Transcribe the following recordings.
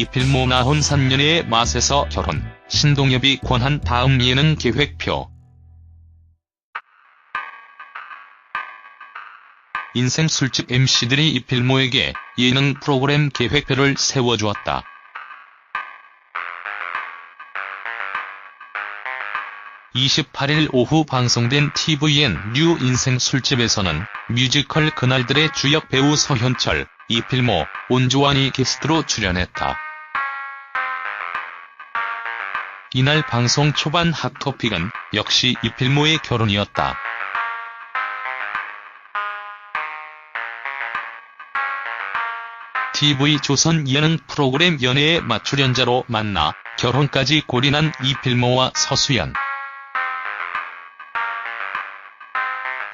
이필모 나 혼 3년의 맛에서 결혼, 신동엽이 권한 다음 예능 계획표. 인생 술집 MC들이 이필모에게 예능 프로그램 계획표를 세워주었다. 28일 오후 방송된 TVN 뉴 인생 술집에서는 뮤지컬 그날들의 주역 배우 서현철, 이필모, 온조환이 게스트로 출연했다. 이날 방송 초반 핫토픽은 역시 이필모의 결혼이었다. TV조선 예능 프로그램 연애의 맞출연자로 만나 결혼까지 골인한 이필모와 서수연.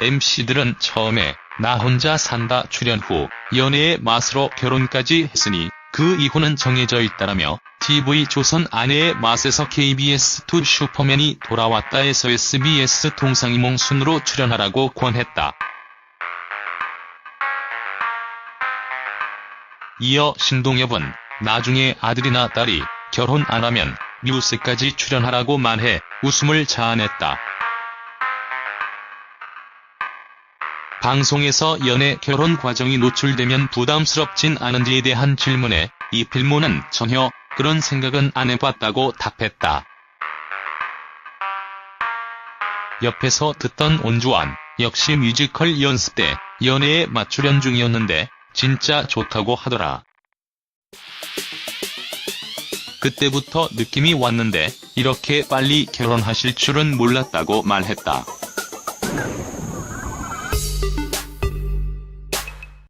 MC들은 처음에 나 혼자 산다 출연 후 연애의 맛으로 결혼까지 했으니 그 이후는 정해져 있다라며 TV조선 아내의 맛에서 KBS2 슈퍼맨이 돌아왔다에서 SBS 동상이몽 순으로 출연하라고 권했다. 이어 신동엽은 나중에 아들이나 딸이 결혼 안 하면 뉴스까지 출연하라고 말해 웃음을 자아냈다. 방송에서 연애 결혼 과정이 노출되면 부담스럽진 않은지에 대한 질문에 이 필모는 전혀 그런 생각은 안 해봤다고 답했다. 옆에서 듣던 온주환 역시 뮤지컬 연습 때 연애에 맞출연 중이었는데 진짜 좋다고 하더라. 그때부터 느낌이 왔는데 이렇게 빨리 결혼하실 줄은 몰랐다고 말했다.